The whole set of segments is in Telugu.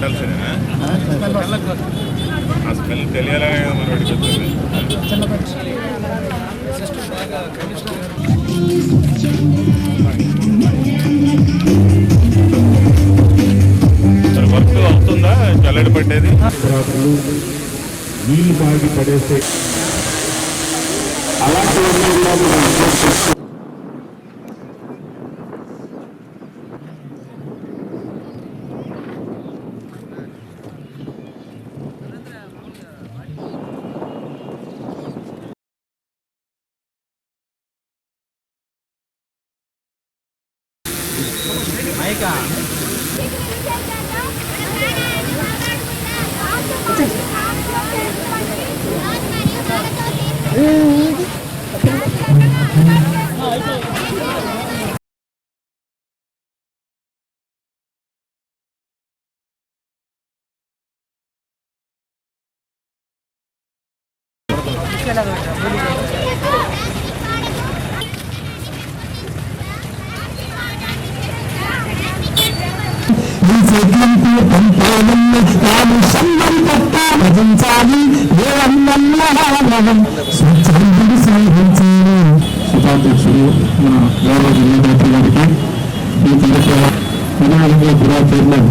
పెట్టాల్సిందేనా? ఆ స్మెల్ తెలియాలనే మనం అడిగిపోతుంది వర్క్ అవుతుందా? జల్లెడ పట్టేది నీళ్ళు బాగి పడేస్తే అలాంటి భజించాలి ఉపాధ్యక్షుడు మన గౌరవ జిల్లా గారికి ఈ కార్యక్రమం వినాయక పురా చైర్మన్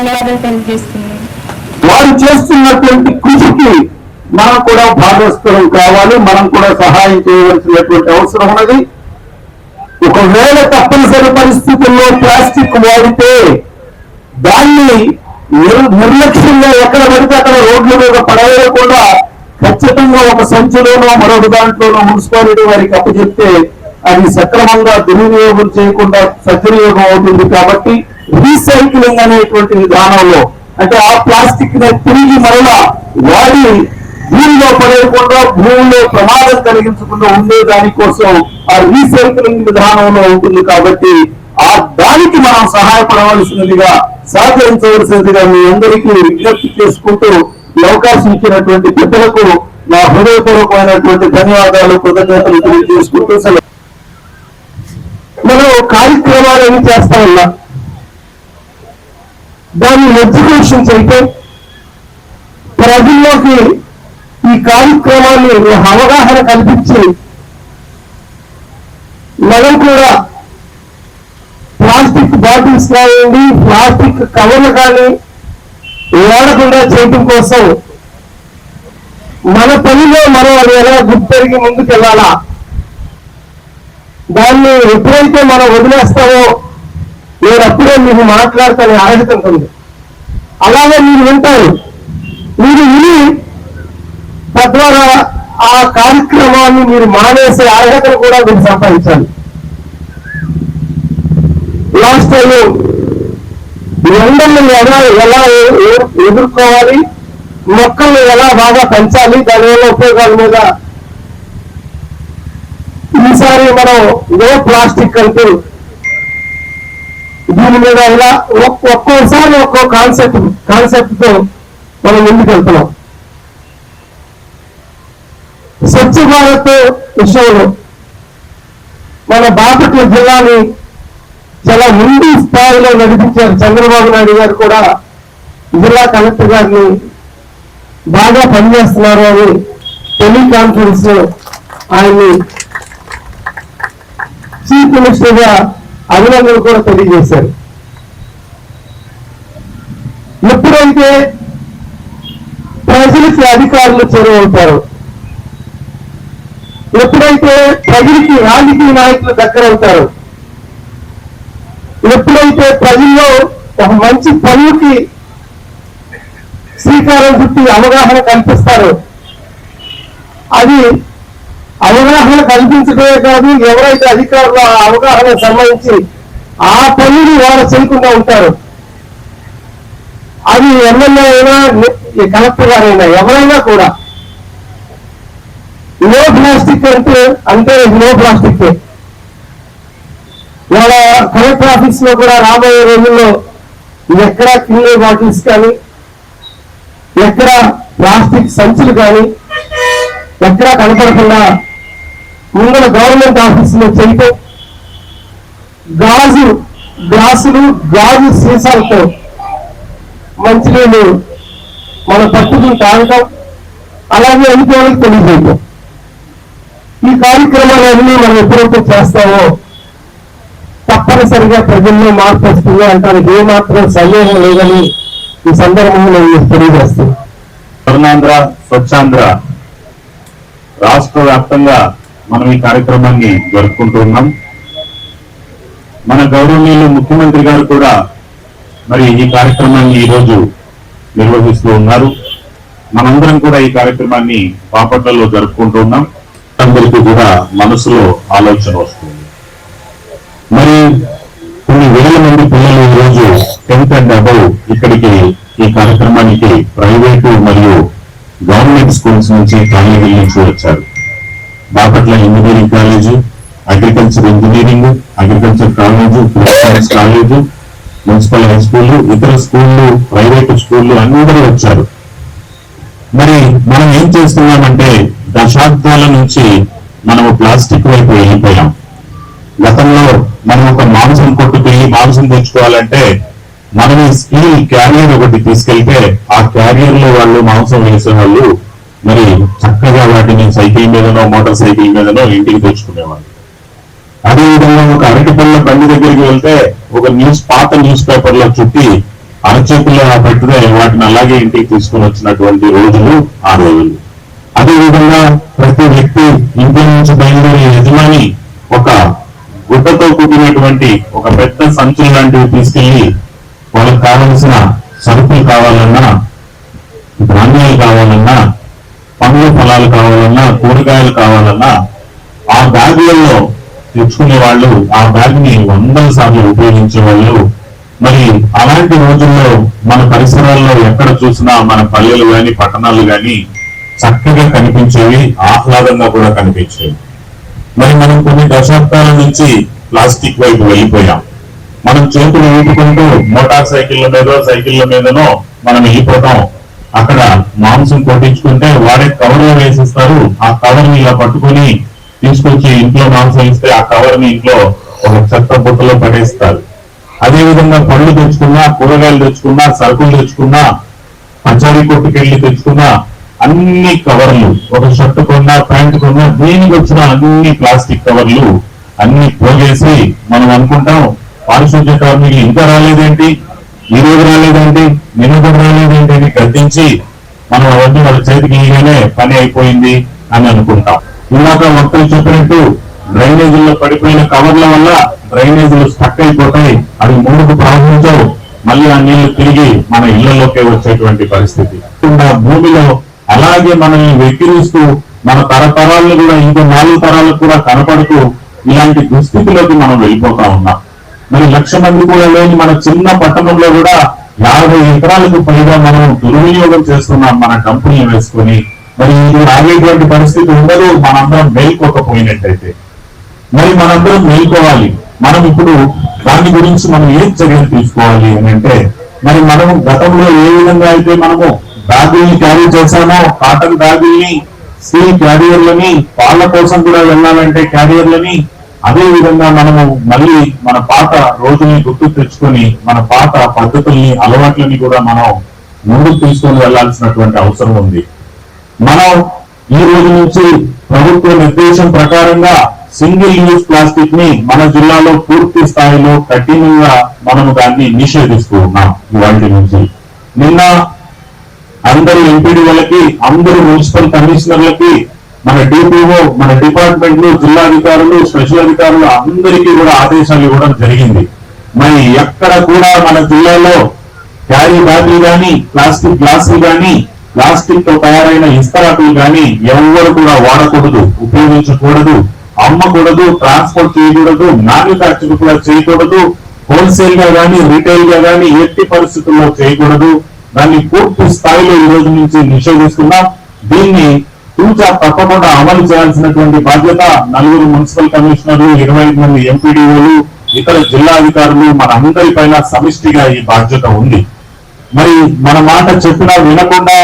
ధన్యవాదాలు తెలియజేస్తున్నాను. వారు చేస్తున్నటువంటి కృషికి మనం కూడా భాగస్వరం కావాలి మనం కూడా సహాయం చేయవలసినటువంటి అవసరం ఉన్నది. ఒకవేళ తప్పనిసరి పరిస్థితుల్లో ప్లాస్టిక్ వాడితే దాన్ని నిర్లక్ష్యంగా ఎక్కడ పడితే అక్కడ రోడ్ల మీద పడవేయకుండా ఖచ్చితంగా ఒక సంచిలోనో మరొక దాంట్లోనో మున్సిపాలిటీ వారికి అప్పచెప్తే అది సక్రమంగా దుర్వినియోగం చేయకుండా సద్వినియోగం అవుతుంది కాబట్టి రీసైక్లింగ్ అనేటువంటి విధానంలో అంటే ఆ ప్లాస్టిక్ని తిరిగి మరలా వాడి భూమిలో పడేయకుండా భూమిలో ప్రమాదం కలిగించకుండా ఉండే దానికోసం ఆ రీసైక్లింగ్ విధానంలో ఉంటుంది కాబట్టి ఆ దానికి మనం సహాయపడవలసినదిగా సహకరించవలసినదిగా మీ అందరికీ విజ్ఞప్తి చేసుకుంటూ ఈ అవకాశం ఇచ్చినటువంటి పెద్దలకు నా హృదయపూర్వకమైనటువంటి ధన్యవాదాలు కృతజ్ఞతలు తెలియజేసుకుంటూ సెలవు. మనం కార్యక్రమాలు ఏమి చేస్తా ఉన్నా దాన్ని ఎగ్జిక్యూషన్ చేయటం ప్రజల్లోకి ఈ కార్యక్రమాన్ని అవగాహన కల్పించి మనం కూడా ప్లాస్టిక్ బాటిల్స్ కానివ్వండి ప్లాస్టిక్ కవర్లు కానీ వాడకుండా చేయటం కోసం మన పనిలో మనం అది ఎలా గుర్తెరిగి ముందుకెళ్ళాలా? దాన్ని ఎప్పుడైతే మనం వదిలేస్తామో నేను అప్పుడే మీకు మాట్లాడతాను అర్హత ఉంటుంది అలాగే మీరు వింటారు. మీరు విని తద్వారా ఆ కార్యక్రమాన్ని మీరు మానేసే అర్హతను కూడా మీరు సంపాదించాలి. లాస్ట్ టైం ఎండల్ని ఎలా ఎలా ఎదుర్కోవాలి మొక్కల్ని ఎలా బాగా పెంచాలి దానివల్ల ఉపయోగాల మీద ఈసారి మనం నో ప్లాస్టిక్ అంటూ దీని మీద ఇలా ఒక్కోసారి ఒక్కో కాన్సెప్ట్ కాన్సెప్ట్తో మనం ముందుకు వెళ్తున్నాం స్వచ్ఛ భారత్ విషయంలో మన బాపట్ల జిల్లాని చాలా ముందు స్థాయిలో నడిపించారు చంద్రబాబు నాయుడు గారు కూడా. జిల్లా కలెక్టర్ గారిని బాగా పనిచేస్తున్నారు అని టెలికాన్ఫరెన్స్లో ఆయన్ని చీఫ్ మినిస్టర్గా అభినందనలు కూడా తెలియజేశారు. ఎప్పుడైతే ప్రజలకి అధికారులు చేరువవుతారు ఎప్పుడైతే ప్రజలకి రాజకీయ నాయకులు దగ్గర అవుతారు ఎప్పుడైతే ప్రజల్లో ఒక మంచి పనులకి శ్రీకారం చుట్టి అవగాహన కల్పిస్తారు అది అవగాహన కల్పించడమే కాదు ఎవరైతే అధికారులు ఆ అవగాహన సంబంధించి ఆ పనులు వారు చేయకుండా ఉంటారు. అది ఎమ్మెల్యే అయినా కలెక్టర్ గారైనా ఎవరైనా కూడా. ప్లాస్టిక్ అంటే అంటే నో ప్లాస్టిక్. ఇవాళ కలెక్టర్ ఆఫీస్లో కూడా రాబోయే రోజుల్లో ఎక్కడ కింద బాటిల్స్ కానీ ఎక్కడ ప్లాస్టిక్ సంచులు కానీ ఎక్కడ కనపడకుండా ముందర గవర్నమెంట్ ఆఫీసులో చేయటం గాజు గ్లాసులు గాజు సీసాలతో మంచినీళ్ళు మనం పట్టుకుని తాగటం అలాగే అనుకోవాలని తెలియజేయటం. ఈ కార్యక్రమాలన్నీ మనం ఎప్పుడైతే చేస్తామో తప్పనిసరిగా ప్రజల్లో మార్పు వస్తుంది అంటానికి ఏమాత్రం సందేహం లేదని ఈ సందర్భంలో నేను తెలియజేస్తాను స్వర్ణాంధ్ర స్వచ్ఛాంధ్ర రాష్ట్ర వ్యాప్తంగా మనం ఈ కార్యక్రమాన్ని జరుపుకుంటూ ఉన్నాం. మన గౌరవనీయులు ముఖ్యమంత్రి గారు కూడా మరి ఈ కార్యక్రమాన్ని ఈ రోజు నిర్వహిస్తూ ఉన్నారు. మనందరం కూడా ఈ కార్యక్రమాన్ని పాపట్లలో జరుపుకుంటూ ఉన్నాం. అందరికీ కూడా మనసులో ఆలోచన వస్తుంది. మరి కొన్ని వేల మంది పిల్లలు ఈ రోజు టెన్త్ అండ్ అబౌవ్ ఇక్కడికి ఈ కార్యక్రమానికి ప్రైవేటు మరియు గవర్నమెంట్ స్కూల్స్ నుంచి కాలేజీల నుంచి వచ్చారు Bapatla engineering college agriculture engineering agriculture college science college municipal high స్కూళ్ళు ఇతర స్కూళ్ళు ప్రైవేట్ స్కూళ్ళు అందరూ వచ్చారు. మరి మనం ఏం చేస్తున్నామంటే దశాబ్దాల నుంచి మనము ప్లాస్టిక్ వైపు వెళ్ళిపోయాం. గతంలో మనం ఒక మాంసం కొట్టుకెళ్ళి మాంసం తెచ్చుకోవాలంటే మనం ఈ క్యారియర్ ఒకటి తీసుకెళ్తే ఆ క్యారియర్లో వాళ్ళు మాంసం వేసే వాళ్ళు మరి చక్కగా వాటిని సైకిల్ మీదనో మోటార్ సైకిల్ మీదనో ఇంటికి తెచ్చుకునేవాళ్ళు. అదేవిధంగా ఒక అరటి బండి దగ్గరికి వెళ్తే ఒక న్యూస్ పాత న్యూస్ పేపర్లో చుట్టి అరచేతుల్లో పెడితే వాటిని అలాగే ఇంటికి తీసుకుని వచ్చినటువంటి రోజులు ఆ రోజులు. అదేవిధంగా ప్రతి వ్యక్తి ఇంటి నుంచి బయలుదేరే యజమాని ఒక గుడ్డతో కూడినటువంటి ఒక పెద్ద సంచులు లాంటివి తీసుకెళ్ళి వాళ్ళకి కావలసిన సరుకులు కావాలన్నా ధాన్యాలు కావాలన్నా కూరగాయలు కావాలన్నా ఆ బ్యాగులలో తెచ్చుకునే వాళ్ళు ఆ బ్యాగ్ని వందల సార్లు ఉపయోగించే వాళ్ళు. మరి అలాంటి రోజుల్లో మన పరిసరాల్లో ఎక్కడ చూసినా మన పల్లెలు గాని పట్టణాలు గాని చక్కగా కనిపించేవి ఆహ్లాదంగా కూడా కనిపించేవి. మరి మనం కొన్ని దశాబ్దాల నుంచి ప్లాస్టిక్ వైపు వెళ్ళిపోయాం. మనం చేతులు ఊపుకుంటూ మోటార్ సైకిళ్ళ మీదో సైకిళ్ళ మీదనో మనం వెళ్ళిపోతాం. అక్కడ మాంసం కొట్టించుకుంటే వాడే కవర్లో వేసిస్తారు. ఆ కవర్ని ఇలా పట్టుకొని తీసుకొచ్చి ఇంట్లో మాంసం ఇస్తే ఆ కవర్ని ఇంట్లో ఒక చెత్త బుట్టలో పడేస్తారు. అదే విధంగా పళ్ళు తెచ్చుకున్నా కూరగాయలు తెచ్చుకున్నా సరుకులు తెచ్చుకున్నా పచారీ కొట్టుకెళ్ళి తెచ్చుకున్నా అన్ని కవర్లు ఒక షర్ట్ కొన్నా ప్యాంట్ కొన్నా దేనికి వచ్చిన అన్ని ప్లాస్టిక్ కవర్లు అన్ని పోగేసి మనం అనుకుంటాం పారిశుద్ధ్య కార్మికులు ఇంకా రాలేదేంటి? ఈ రోజు రాలేదండి నిన్న కూడా రాలేదేంటి అని గద్దించి మనం అవన్నీ వాళ్ళ చేతికి ఇయగానే పని అయిపోయింది అని అనుకుంటాం. ఇందాక మొత్తం చెప్పినట్టు డ్రైనేజీల్లో పడిపోయిన కవర్ల వల్ల డ్రైనేజీలు స్టక్ అయిపోతాయి అవి ముందుకు ప్రవహించవు మళ్ళీ ఆ నీళ్ళు తిరిగి మన ఇళ్ళలోకే వచ్చేటువంటి పరిస్థితి. భూమిలో అలాగే మనల్ని వెక్కిరిస్తూ మన తరతరాలను కూడా ఇంకో నాలుగు తరాలకు కూడా కనపడుతూ ఇలాంటి దుస్థితిలోకి మనం వెళ్ళిపోతా ఉన్నాం. మరి లక్ష మంది కూడా లేని మన చిన్న పట్టణంలో కూడా యాభై ఎకరాలకు పైగా మనం దుర్వినియోగం చేస్తున్నాం మన కంపెనీ వేసుకొని. మరి ఇది ఆగేటువంటి పరిస్థితి ఉండదు మనందరం మేల్కోకపోయినట్టయితే. మరి మనందరం మేల్కోవాలి. మనం ఇప్పుడు దాని గురించి మనం ఏం చర్యలు తీసుకోవాలి అని అంటే మరి మనం గతంలో ఏ విధంగా అయితే మనము బ్యాగుల్ని క్యారీ చేశామో కాటన్ బ్యాగుల్ని స్టీల్ క్యారియర్లని పాల కోసం కూడా వెళ్ళాలంటే క్యారియర్లని అదే విధంగా మనము మళ్ళీ మన పాత రోజుని గుర్తు తెచ్చుకొని మన పాత పద్ధతుల్ని అలవాట్లని కూడా మనం ముందుకు తీసుకొని వెళ్ళాల్సినటువంటి అవసరం ఉంది. మనం ఈ రోజు నుంచి ప్రభుత్వ నిర్దేశం ప్రకారంగా సింగిల్ యూజ్ ప్లాస్టిక్ని మన జిల్లాలో పూర్తి స్థాయిలో కఠినంగా మనము దాన్ని నిషేధిస్తూ ఉన్నాం ఇవాటి నుంచి. నిన్న అందరు ఎంపీడీలకి అందరు మున్సిపల్ కమిషనర్లకి మన డిపిఓ మన డిపార్ట్మెంట్లు జిల్లాధికారులు స్పెషల్ అధికారులు అందరికీ కూడా ఆదేశాలు ఇవ్వడం జరిగింది. మరి ఎక్కడ కూడా మన జిల్లాలో క్యారీ బ్యాగులు కానీ ప్లాస్టిక్ గ్లాసులు కానీ ప్లాస్టిక్తో తయారైన ఇస్తరాకులు కానీ ఎవరు కూడా వాడకూడదు ఉపయోగించకూడదు అమ్మకూడదు ట్రాన్స్పోర్ట్ చేయకూడదు మ్యానుఫ్యాక్చర్ కూడా చేయకూడదు హోల్సేల్గా కానీ రీటైల్గా కానీ ఎట్టి పరిస్థితుల్లో చేయకూడదు. దాన్ని పూర్తి స్థాయిలో ఈ రోజు నుంచి నిషేధిస్తున్నాం. దీన్ని టూ తప్పకుండా అమలు చేయాల్సినటువంటి బాధ్యత నలుగురు మున్సిపల్ కమిషనర్లు ఇరవై మంది ఎంపీడీఓలు ఇతర జిల్లా అధికారులు మన అందరిపైన సమిష్టిగా ఈ బాధ్యత ఉంది. మరి మన మాట చెప్పినా వినకుండా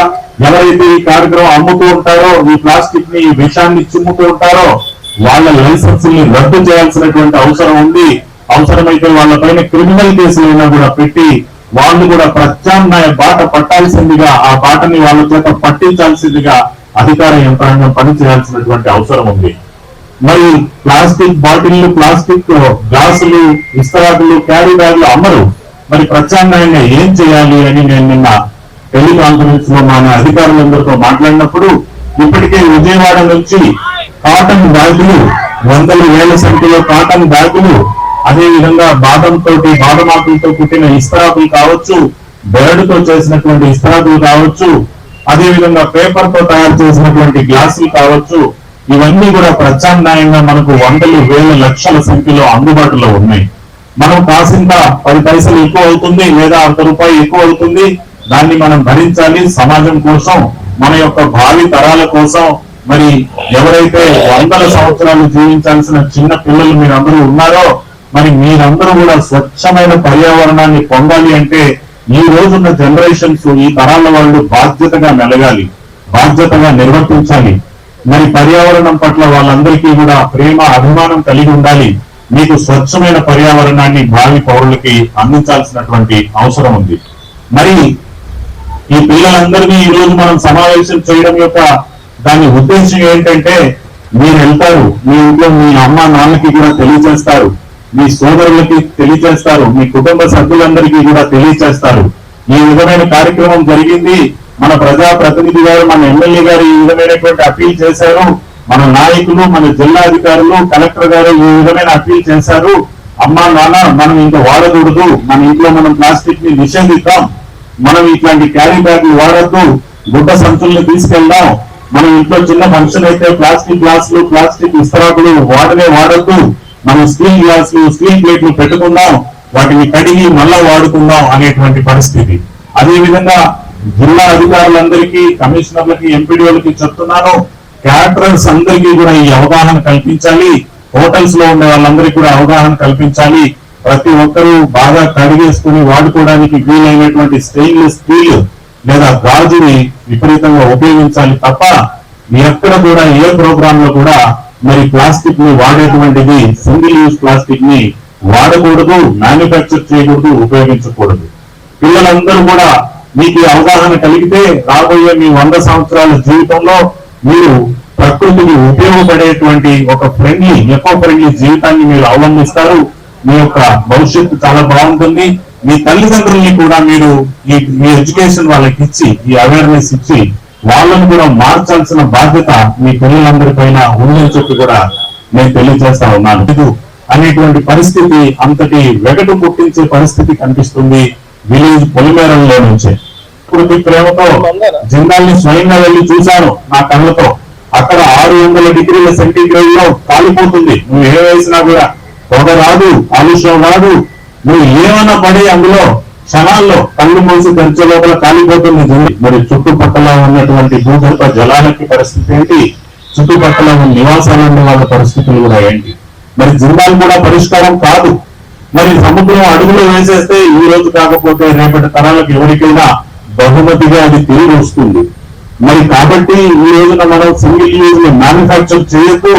ఎవరైతే ఈ కార్యక్రమం అమ్ముతూ ఉంటారో ఈ ప్లాస్టిక్ని ఈ విషాన్ని చిమ్ముతూ ఉంటారో వాళ్ళ లైసెన్స్ని రద్దు చేయాల్సినటువంటి అవసరం ఉంది. అవసరమైతే వాళ్ళపైన క్రిమినల్ కేసులైనా కూడా పెట్టి వాళ్ళు కూడా ప్రత్యామ్నాయ బాట పట్టాల్సిందిగా ఆ బాటని వాళ్ళ చేత పట్టించాల్సిందిగా అధికార యంత్రాంగం పనిచేయాల్సినటువంటి అవసరం ఉంది. మరి ప్లాస్టిక్ బాటిళ్ళు ప్లాస్టిక్ గ్లాసులు ఇస్తరాకులు క్యారీ బ్యాగులు అమ్మరు. మరి ప్రత్యామ్నాయంగా ఏం చేయాలి అని నేను నిన్న టెలికాన్ఫరెన్స్లో మన అధికారులందరితో మాట్లాడినప్పుడు ఇప్పటికే విజయవాడ నుంచి కాటన్ బ్యాగులు వందల వేల సంఖ్యలో కాటన్ బ్యాగులు అదే విధంగా బాదం తోటి బాదం ఆకులతో కుట్టిన ఇస్తరాకులు కావచ్చు బెరడుతో చేసినటువంటి ఇస్తరాకులు కావచ్చు అదే విధంగా పేపర్తో తయారు చేసినటువంటి గ్లాసులు కావచ్చు ఇవన్నీ కూడా ప్రత్యామ్నాయంగా మనకు వందలు వేల లక్షల సంఖ్యలో అందుబాటులో ఉన్నాయి. మనం కాసింత పది పైసలు ఎక్కువ అవుతుంది లేదా అర్ధ రూపాయి ఎక్కువ అవుతుంది దాన్ని మనం భరించాలి. సమాజం కోసం మన యొక్క భావి తరాల కోసం. మరి ఎవరైతే వందల సంవత్సరాలు జీవించాల్సిన చిన్న పిల్లలు మీరందరూ ఉన్నారో మరి మీరందరూ కూడా స్వచ్ఛమైన పర్యావరణాన్ని పొందాలి అంటే ఈ రోజున్న జనరేషన్స్ ఈ తరాల వాళ్ళు బాధ్యతగా మెలగాలి బాధ్యతగా నిర్వర్తించాలి. మరి పర్యావరణం పట్ల వాళ్ళందరికీ కూడా ప్రేమ అభిమానం కలిగి ఉండాలి. మీకు స్వచ్ఛమైన పర్యావరణాన్ని భావి పౌరులకి అందించాల్సినటువంటి అవసరం ఉంది. మరి ఈ పిల్లలందరినీ ఈ రోజు మనం సమావేశం చేయడం యొక్క దాని ఉద్దేశం ఏంటంటే మీరు వెళ్తారు మీ ఇంట్లో మీ అమ్మ నాన్నకి కూడా తెలియజేస్తారు. మీ సోదరులకి తెలియజేస్తారు మీ కుటుంబ సభ్యులందరికీ కూడా తెలియజేస్తారు ఈ విధమైన కార్యక్రమం జరిగింది. మన ప్రజా ప్రతినిధి గారు మన ఎమ్మెల్యే గారు ఈ విధమైనటువంటి అప్పీల్ చేశారు. మన నాయకులు మన జిల్లా అధికారులు కలెక్టర్ గారు ఈ విధమైన అప్పీల్ చేశారు. అమ్మా నాన్న మనం ఇంకా వాడకూడదు. మన ఇంట్లో మనం ప్లాస్టిక్ని నిషేధిద్దాం. మనం ఇట్లాంటి క్యారీ బ్యాగ్లు వాడద్దు. గుడ్డ సంచుల్ని తీసుకెళ్దాం. మనం ఇంట్లో చిన్న ఫంక్షన్ అయితే ప్లాస్టిక్ గ్లాసులు ప్లాస్టిక్ ఇస్తరాకులు వాడనే వాడద్దు. మనం స్టీల్ గ్లాస్ స్టీల్ ప్లేట్లు పెట్టుకుందాం వాటిని కడిగి మళ్ళా వాడుకుందాం అనేటువంటి పరిస్థితి. అదేవిధంగా జిల్లా అధికారులందరికీ కమిషనర్లకి ఎంపీడీఓలకి చెప్తున్నాను క్యాటరర్స్ అందరికీ కూడా ఈ అవగాహన కల్పించాలి. హోటల్స్లో ఉండే వాళ్ళందరికీ కూడా అవగాహన కల్పించాలి. ప్రతి ఒక్కరూ బాగా కడిగేసుకుని వాడుకోవడానికి వీలైనటువంటి స్టెయిన్లెస్ స్టీల్ లేదా గాజుని విపరీతంగా ఉపయోగించాలి తప్ప ఎక్కడ కూడా ఏ ప్రోగ్రామ్లో కూడా మరి ప్లాస్టిక్ని వాడేటువంటిది సింగిల్ యూజ్ ప్లాస్టిక్ని వాడకూడదు మ్యానుఫ్యాక్చర్ చేయకూడదు ఉపయోగించకూడదు. పిల్లలందరూ కూడా మీకు అవగాహన కలిగితే రాబోయే మీ వంద సంవత్సరాల జీవితంలో మీరు ప్రకృతికి ఉపయోగపడేటువంటి ఒక ఫ్రెండ్లీ ఎకో ఫ్రెండ్లీ జీవితాన్ని మీరు అవలంబిస్తారు. మీ యొక్క భవిష్యత్తు చాలా బాగుంటుంది. మీ తల్లిదండ్రుల్ని కూడా మీరు ఈ మీ ఎడ్యుకేషన్ వాళ్ళకి ఇచ్చి ఈ అవేర్నెస్ ఇచ్చి వాళ్ళని కూడా మార్చాల్సిన బాధ్యత మీ పిల్లలందరి పైన ఉందని చెప్పి కూడా నేను తెలియజేస్తా ఉన్నాను. అనేటువంటి పరిస్థితి అంతటి వెగటు పుట్టించే పరిస్థితి కనిపిస్తుంది విలేజ్ పొలిమేరంలో నుంచే. ప్రకృతి ప్రేమతో జిందాల్ని స్వయంగా వెళ్ళి చూశాను నా కళ్ళతో. అక్కడ ఆరు వందల డిగ్రీల సెంటీగ్రేడ్లో కాలిపోతుంది. నువ్వు ఏ వేసినా కూడా పొగ రాదు కాలుష్యం రాదు. నువ్వు ఏమైనా పడి అందులో క్షణాల్లో కళ్ళు మూసి తెరిచే లోపల కాలిపోతుంది మరి చుట్టుపక్కల ఉన్నటువంటి భూగర్భ జలాలకి పరిస్థితి ఏంటి? చుట్టుపక్కల ఉన్న నివాసాలు ఉన్న వాళ్ళ పరిస్థితులు కూడా ఏంటి? మరి జిందాల్ కూడా పరిష్కారం కాదు. మరి సముద్రం అడుగులో వేసేస్తే ఈ రోజు కాకపోతే రేపటి తరాలకు ఎవరికైనా బహుమతిగా అది తిరిగి వస్తుంది. మరి కాబట్టి ఈ రోజున మనం సింగిల్ యూజ్ని మ్యానుఫ్యాక్చర్ చేయొద్దు.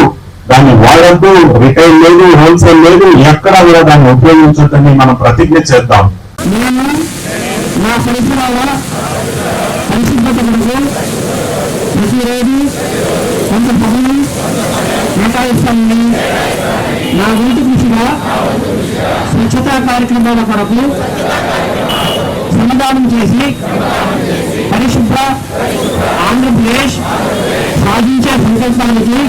దాన్ని వాడద్దు. రిటైల్ లేదు హోల్సేల్ లేదు. ఎక్కడా కూడా దాన్ని ఉపయోగించొద్దని మనం ప్రతిజ్ఞ చేద్దాం. నేను నా పరిసరాల పరిశుభ్రత కొరకు ప్రతిరోజు కొంత సమయం కేటాయిస్తానని నా వంతు కృషిగా స్వచ్ఛతా కార్యక్రమాల కొరకు శ్రమదానం చేసి పరిశుభ్ర ఆంధ్రప్రదేశ్ సాధించే సంకల్పానికి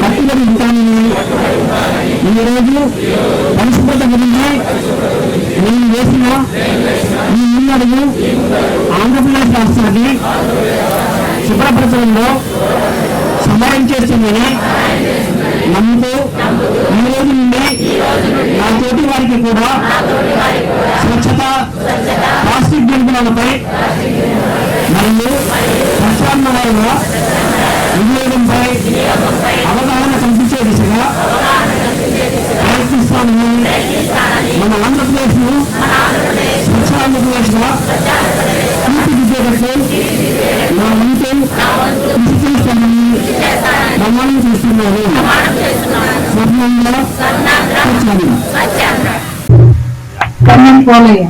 కట్టుబడి ఉంటానని ఈరోజు ఈనాడు ఆంధ్రప్రదేశ్ రాష్ట్రాన్ని శుభ్రపరచడంలో సమయం చేస్తుందని నమ్ముతూ ఈ రోజు నుండి నా తోటి వారికి కూడా స్వచ్ఛత ప్లాస్టిక్ నిర్మాణాలపై మరియు ప్రశాంతమైన వినియోగంపై అవగాహన కల్పించే దిశగా పోలయ్య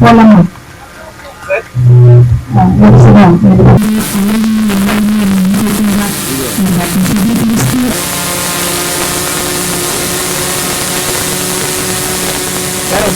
పోలమ్మ ఆ, వరుసగా మీరు గారు